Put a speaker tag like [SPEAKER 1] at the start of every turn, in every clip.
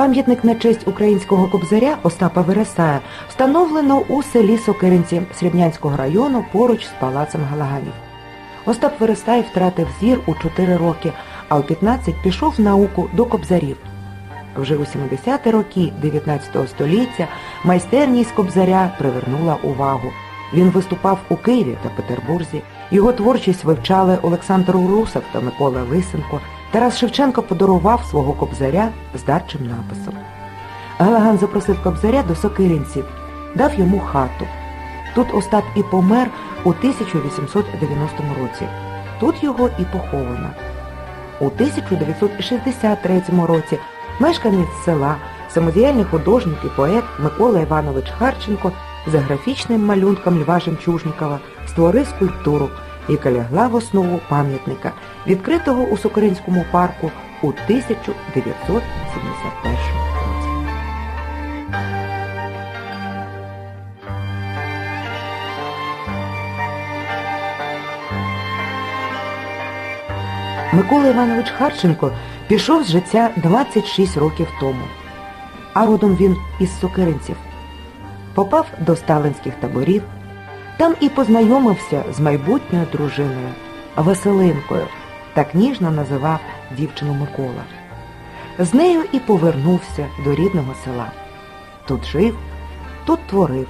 [SPEAKER 1] Пам'ятник на честь українського кобзаря Остапа Вересая встановлено у селі Сокиринці Срібнянського району поруч з палацем Галаганів. Остап Вересай втратив зір у 4 роки, а у 15 пішов в науку до кобзарів. Вже у 70-ті роки 19 століття майстерність кобзаря привернула увагу. Він виступав у Києві та Петербурзі. Його творчість вивчали Олександр Урусов та Микола Лисенко. Тарас Шевченко подарував свого кобзаря з дарчим написом. Галаган запросив кобзаря до Сокиринців, дав йому хату. Тут Остап і помер у 1890 році. Тут його і поховано. У 1963 році мешканець села, самодіяльний художник і поет Микола Іванович Харченко за графічним малюнком Льва Жемчужнікова створив скульптуру, яка лягла в основу пам'ятника, відкритого у Сокиринському парку у 1971 році. Микола Іванович Харченко пішов з життя 26 років тому, а родом він із Сокиринців. Попав до сталинських таборів, там і познайомився з майбутньою дружиною Василинкою, так ніжно називав дівчину Микола. З нею і повернувся до рідного села. Тут жив, тут творив,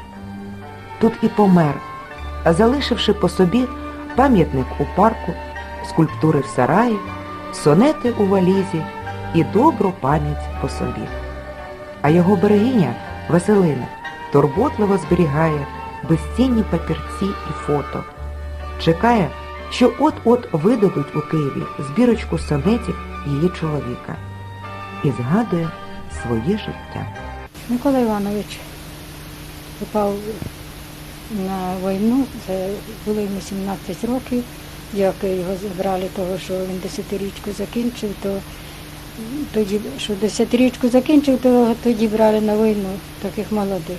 [SPEAKER 1] тут і помер, залишивши по собі пам'ятник у парку, скульптури в сараї, сонети у валізі і добру пам'ять по собі. А його берегиня Василина турботливо зберігає безцінні папірці і фото. Чекає, що от-от видадуть у Києві збірочку сонетів її чоловіка і згадує своє життя.
[SPEAKER 2] Микола Іванович попав на війну, це було йому 17 років, як його забрали, того, що він десятирічку закінчив, то тоді, що десятирічку закінчив, то тоді брали на війну таких молодих.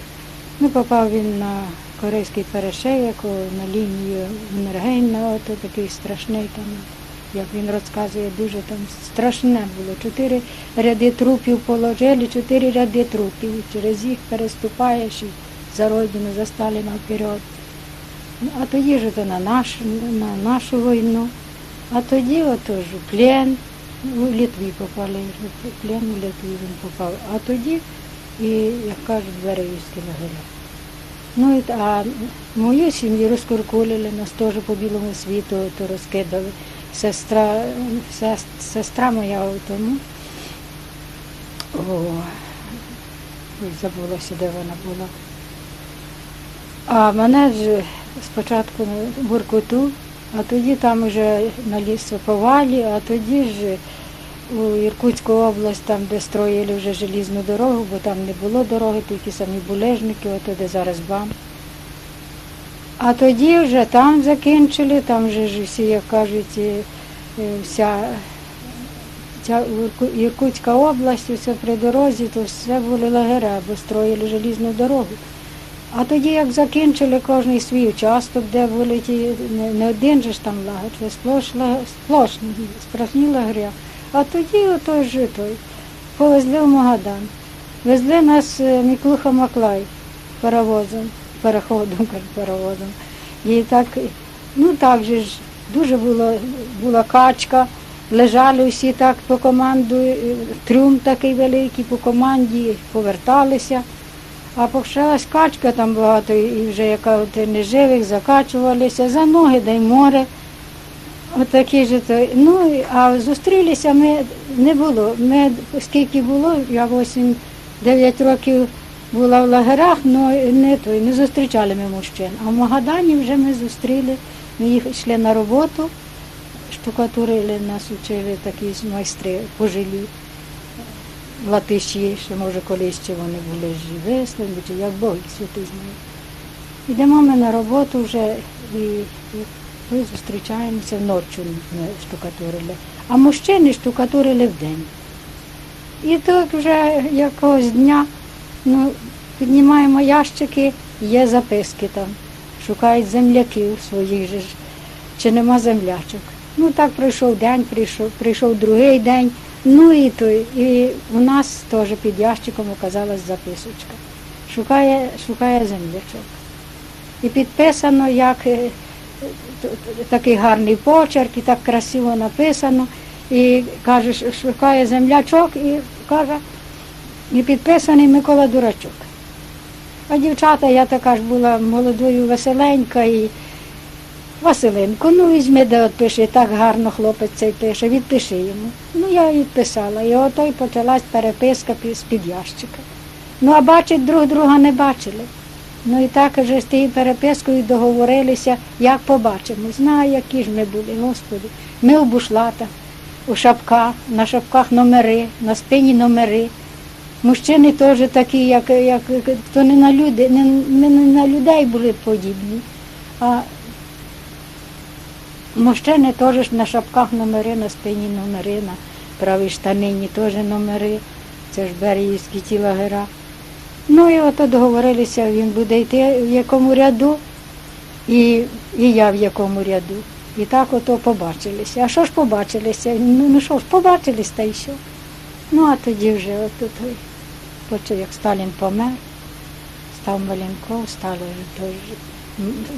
[SPEAKER 2] Ну, попав він на корейський перешеяк, на лінію Енергейна, ото такий страшний там, як він розказує, дуже там страшне було. Чотири ряди трупів положили, чотири ряди трупів. Через їх переступаєш і за родину, за Сталіна вперед. Ну, а то на, наш, на нашу війну, а тоді ото ж у плен, у Литві попали, в плен у Литві він попав. А тоді, і, як кажуть, Берегівські лагеря. Ну, а мою сім'ю розкуркулили, нас теж по білому світу то розкидали. Сестра, сес- сестра моя у тому. О, забулася, де вона була. А мене ж спочатку на Буркуту, а тоді там вже на лісоповалі, а тоді ж у Іркутську область, там, де строїли вже желізну дорогу, бо там не було дороги, тільки самі булежники, ото де зараз БАМ. А тоді вже там закінчили, там вже ж всі, як кажуть, е, вся ця Іркутська область, все при дорозі, то все були лагеря, бо строїли желізну дорогу. А тоді, як закінчили кожний свій участок, де були ті, не, один же ж там лагер, це сплошні, лагеря. А тоді отой же той повезли в Магадан. Везли нас е, Міклуха Маклай паровозом, переходом, паровозом. І так, ну так же ж, дуже було, була качка, лежали всі так по команду, е, трюм такий великий по команді, поверталися. А почалась качка там багато, і вже яка от неживих закачувалися, за ноги дай море. Отакі ж то. Ну, а зустрілися ми не було. Ми, скільки було, я 8-9 років була в лагерах, але не, той, не зустрічали ми мужчин. А в Магадані вже ми зустріли, ми їх йшли на роботу, штукатурили, нас учили такі майстри пожилі латиші, що може колись ще вони були живі, чи як Бог святий знає. Йдемо ми на роботу вже і ми зустрічаємося вночі ми штукатурили. А мужчини штукатурили вдень. І так вже якогось дня ну, піднімаємо ящики, є записки там, шукають земляків своїх же чи нема землячок. Ну так пройшов день, прийшов, прийшов другий день, Ну і той, і у нас теж під ящиком оказалась записочка. Шукає, шукає землячок. І підписано, як е, такий гарний почерк, і так красиво написано. І каже, шукає землячок і каже, і підписаний Микола Дурачок. А дівчата, я така ж була молодою, веселенька і Василенко, ну візьми, де от пише, так гарно хлопець цей пише, відпиши йому. Ну я відписала. І ото й почалась переписка з-під ящика. Ну а бачить, друг друга не бачили. Ну і так вже з тією перепискою договорилися, як побачимо. Знаю, які ж ми були, Господи. Ми у бушлатах, у шапках, на шапках номери, на спині номери. Мужчини теж такі, як, як то не на люди, не, не на людей були подібні. А Мужчини теж на шапках номери, на спині номери, на правій штанині теж номери. Це ж Беріївські ті лагера. Ну і ото договорилися, він буде йти в якому ряду, і, і я в якому ряду. І так ото побачилися. А що ж побачилися? Ну, ну що ж, побачились та й що. Ну а тоді вже от, от, почав, як Сталін помер, став Маленков, стали вже теж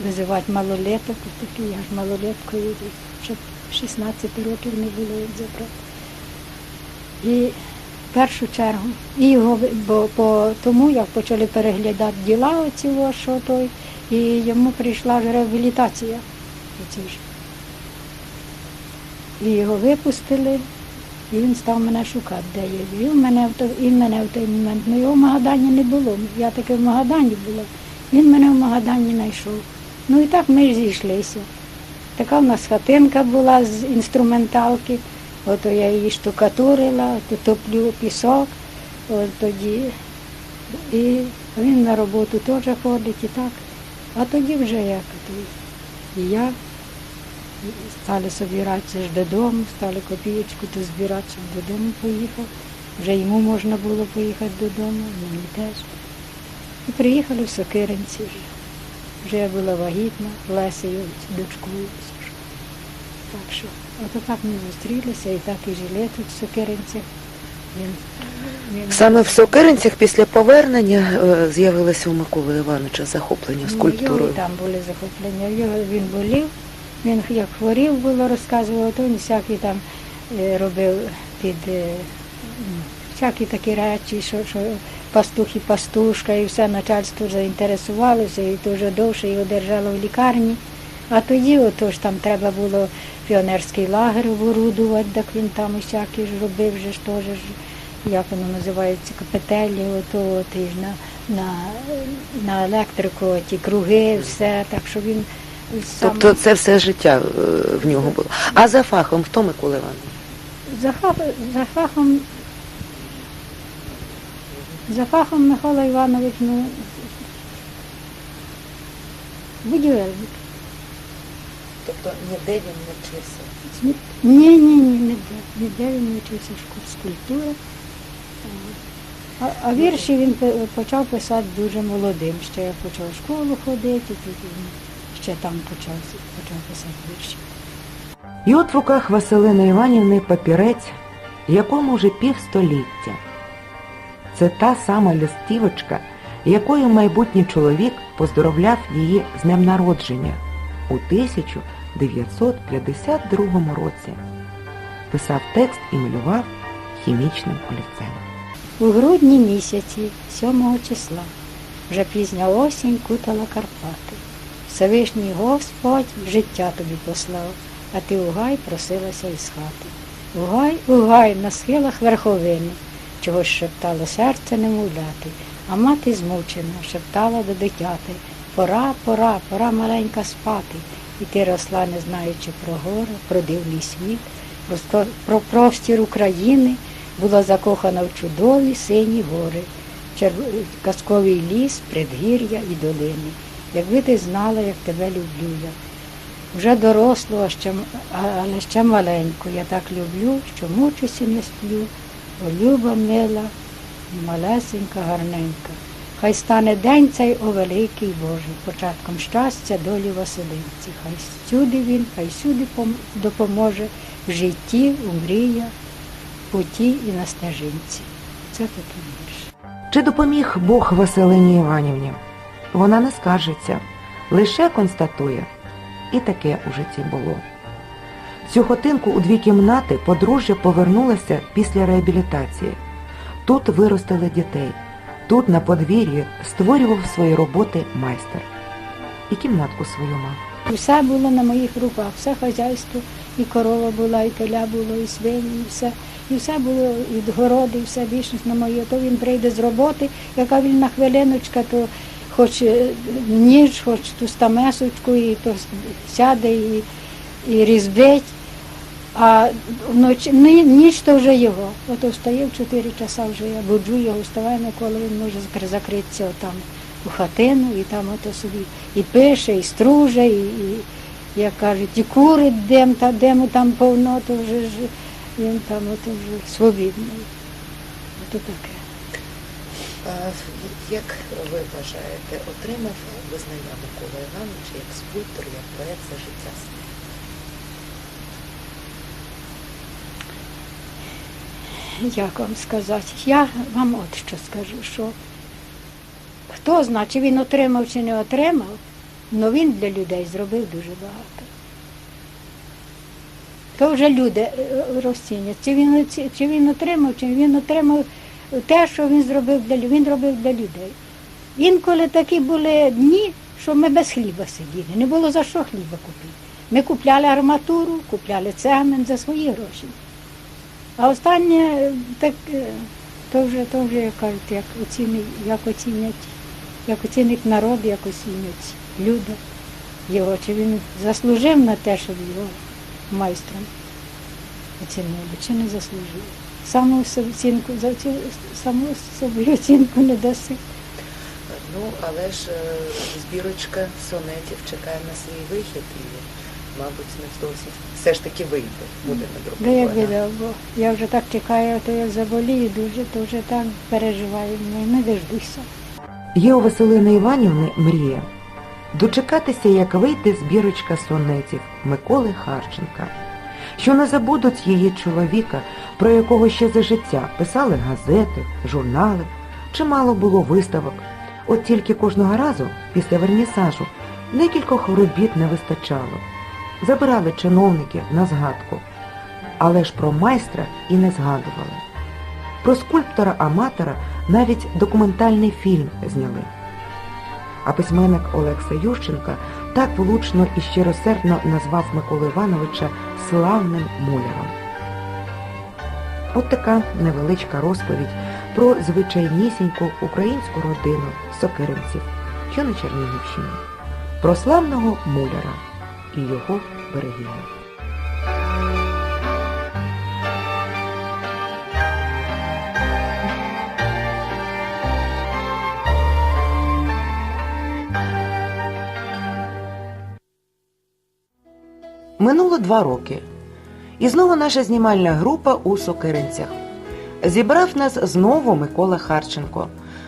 [SPEAKER 2] визивати малолеток, такий я ж малолеткою, ще 16 років не було як забрати. І першу чергу, і його, бо по тому, як почали переглядати діла оці, що той, і йому прийшла ж реабілітація. І його випустили, і він став мене шукати, де я. І в мене в той, і мене в той момент. Ну його в Магадані не було. Я таки в Магадані була. Він мене в Магадані знайшов. Ну і так ми зійшлися. Така в нас хатинка була з інструменталки. Ото я її штукатурила, то топлю пісок, от тоді. І він на роботу теж ходить і так. А тоді вже як і я стали собиратися ж додому, стали копієчку то збирати, щоб додому поїхав. Вже йому можна було поїхати додому, мені теж. І приїхали в Сокиринці вже. Вже я була вагітна, Лесею, дочкою. Так що, ото так ми зустрілися і так і жили тут в Сокиринцях. Він, він
[SPEAKER 3] Саме в Сокиринцях після повернення е, з'явилося у Миколи Івановича захоплення
[SPEAKER 2] Ну,
[SPEAKER 3] скульптурою.
[SPEAKER 2] його там були захоплення. Його він болів, він як хворів було, розказував, то він всякі там е, робив під е, всякі такі речі, що, що пастух і пастушка, і все начальство заінтересувалося, і дуже довше його держало в лікарні. А тоді ото ж там треба було піонерський лагер оборудувати, так він там усякі ж робив, же ж теж як воно називається, капетелі, ото от, і на, на, на електрику, ті круги, все, так що він сам
[SPEAKER 3] Тобто це все життя е, в нього було. А за фахом хто Микола Іванович?
[SPEAKER 2] за, фах- за фахом за фахом Михайло Іванович, ну, будівельник.
[SPEAKER 3] Тобто ніде він не вчився.
[SPEAKER 2] Ні, ні, ні, ніде. Ніде він не вчився скульптури. А, а вірші він почав писати дуже молодим. Ще я почав в школу ходити, тут він ще там почав, почав писати вірші.
[SPEAKER 1] І от в руках Василини Іванівни папірець, якому вже півстоліття. Це та сама листівочка, якою майбутній чоловік поздоровляв її з днем народження у 1952 році. Писав текст і малював хімічним олівцем.
[SPEAKER 2] У грудні місяці, 7 числа, вже пізня осінь кутала Карпати. Всевишній Господь життя тобі послав, а ти у гай просилася із хати. У гай, у гай на схилах верховини, чогось шептало серце немовляти, а мати змучена, шептала до дитяти. Пора, пора, пора маленька спати. І ти росла, не знаючи про гори, про дивний світ, про, про простір України, була закохана в чудові сині гори, черв- казковий ліс, предгір'я і долини. Якби ти знала, як тебе люблю я. Вже дорослу, а ще, але ще маленьку. Я так люблю, що мучуся не сплю. О, люба мила, малесенька, гарненька. Хай стане день цей, о великий Боже, початком щастя долі Василинці. Хай всюди він, хай всюди пом- допоможе в житті, у мріях путі і на стежинці. Це такий вірш.
[SPEAKER 1] Чи допоміг Бог Василині Іванівні? Вона не скаржиться, лише констатує. І таке у житті було. Цю хотинку у дві кімнати подружжя повернулася після реабілітації. Тут виростили дітей. Тут на подвір'ї створював свої роботи майстер. І кімнатку свою мав.
[SPEAKER 2] Все було на моїх руках, все хазяйство, і корова була, і теля було, і свині, і все. І все було, і городи, і все більшість на моє. То він прийде з роботи, яка вільна хвилиночка, то хоч е, ніж, хоч ту стамесочку, і то сяде і, і різбить. А вночі ні- ніч то вже його. Ото встає в 4 часа вже я буджу його, вставай, коли він може закритися отам у хатину, і там ото собі і пише, і струже, і, і як кажуть, і курить дем, та дему там повно, то вже ж він там ото вже свобідний. Ото таке.
[SPEAKER 3] А як ви вважаєте, отримав визнання Микола Іванович як скульптор, як поет за життя?
[SPEAKER 2] Як вам сказати? Я вам от що скажу, що хто знає, чи він отримав, чи не отримав, але він для людей зробив дуже багато. То вже люди е, розцінять, чи він, чи він отримав, чи він отримав те, що він зробив для людей. Він робив для людей. Інколи такі були дні, що ми без хліба сиділи, не було за що хліба купити. Ми купляли арматуру, купляли цемент за свої гроші. А останнє так е, то вже, то вже як кажуть, як оцінить, як оцінять, як оцінить народ, як оцінять люди його, чи він заслужив на те, щоб його майстром оцінили, чи не заслужив. Саму оцінку, саму собі оцінку не даси.
[SPEAKER 3] Ну, але ж е, збірочка сонетів чекає на свій вихід мабуть, невдовзі все ж таки вийде, буде
[SPEAKER 2] Да як
[SPEAKER 3] надрукована.
[SPEAKER 2] бо я вже так чекаю, то як заболію дуже, то вже так переживаю, ну, не дождуся.
[SPEAKER 1] Є у Василини Іванівни мрія дочекатися, як вийде збірочка сонетів Миколи Харченка, що не забудуть її чоловіка, про якого ще за життя писали газети, журнали, чимало було виставок. От тільки кожного разу, після вернісажу, декількох робіт не вистачало. Забирали чиновники на згадку, але ж про майстра і не згадували. Про скульптора-аматора навіть документальний фільм зняли. А письменник Олекса Ющенка так влучно і щиросердно назвав Миколу Івановича славним муляром. От така невеличка розповідь про звичайнісіньку українську родину сокиринців, що на Чернігівщині, про славного муляра і його берегиню. Минуло два роки. І знову наша знімальна група у Сокиринцях. Зібрав нас знову Микола Харченко.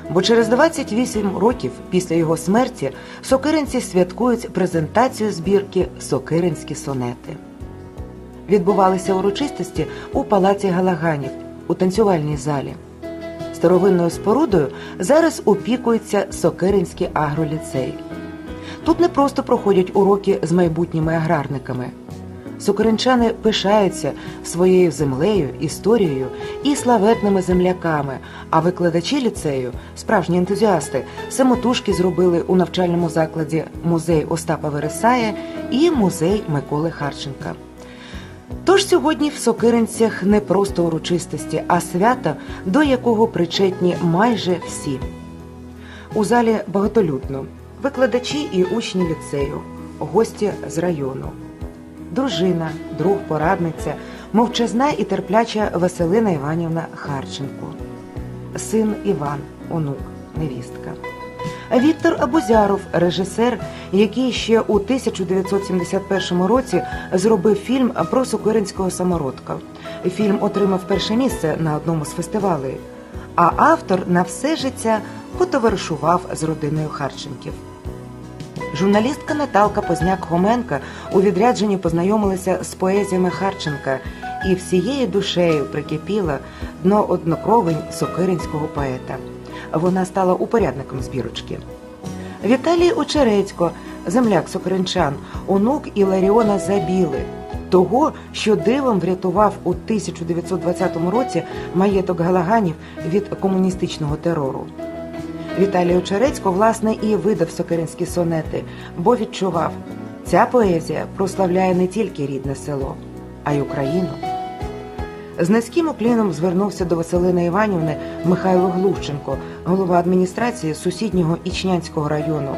[SPEAKER 1] Бо через 28 років після його смерті сокиринці святкують презентацію збірки Сокиринські сонети. Відбувалися урочистості у палаці Галаганів у танцювальній залі. Старовинною спорудою зараз опікується Сокиринський агроліцей. Тут не просто проходять уроки з майбутніми аграрниками. Сокиринчани пишаються своєю землею, історією і славетними земляками, а викладачі ліцею, справжні ентузіасти, самотужки зробили у навчальному закладі музей Остапа Вересая і музей Миколи Харченка. Тож сьогодні в Сокиринцях не просто урочистості, а свято, до якого причетні майже всі. У залі багатолюдно викладачі і учні ліцею, гості з району, дружина, друг, порадниця, мовчазна і терпляча Василина Іванівна Харченко, син Іван, онук, невістка. Віктор Абузяров, режисер, який ще у 1971 році зробив фільм про Сокиринського самородка. Фільм отримав перше місце на одному з фестивалей, а автор на все життя потоваришував з родиною Харченків. Журналістка Наталка Позняк Хоменка у відрядженні познайомилася з поезіями Харченка і всією душею прикипіла до однокровень сокиринського поета. Вона стала упорядником збірочки. Віталій Очерецько, земляк сокиринчан, онук Іларіона Забіли, того, що дивом врятував у 1920 році маєток Галаганів від комуністичного терору. Віталій Очерецько, власне, і видав сокиринські сонети, бо відчував, ця поезія прославляє не тільки рідне село, а й Україну. З низьким укліном звернувся до Василини Іванівни Михайло Глущенко, голова адміністрації сусіднього Ічнянського району.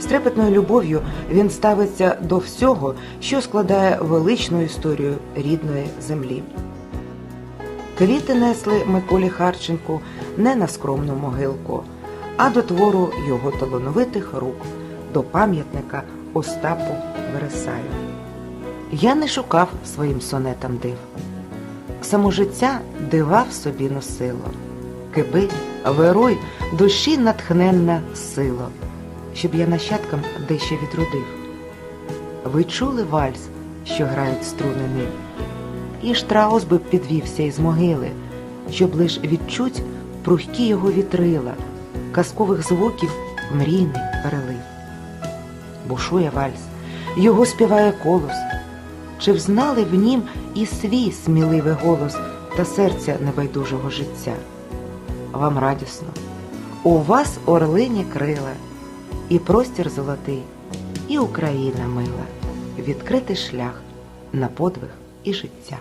[SPEAKER 1] З трепетною любов'ю він ставиться до всього, що складає величну історію рідної землі. Квіти несли Миколі Харченку не на скромну могилку, а до твору його талановитих рук, до пам'ятника Остапу Вересаю. Я не шукав своїм сонетам див. Само життя дива в собі носило. Киби, вируй, душі натхненна сила, щоб я нащадкам дещо відродив. Ви чули вальс, що грають струни ним? І штраус би підвівся із могили, щоб лиш відчуть прухкі його вітрила, казкових звуків мрійний перелив. Бушує вальс, його співає колос. Чи взнали в нім і свій сміливий голос та серця небайдужого життя? Вам радісно, у вас орлині крила, і простір золотий, і Україна мила, відкритий шлях на подвиг і життя.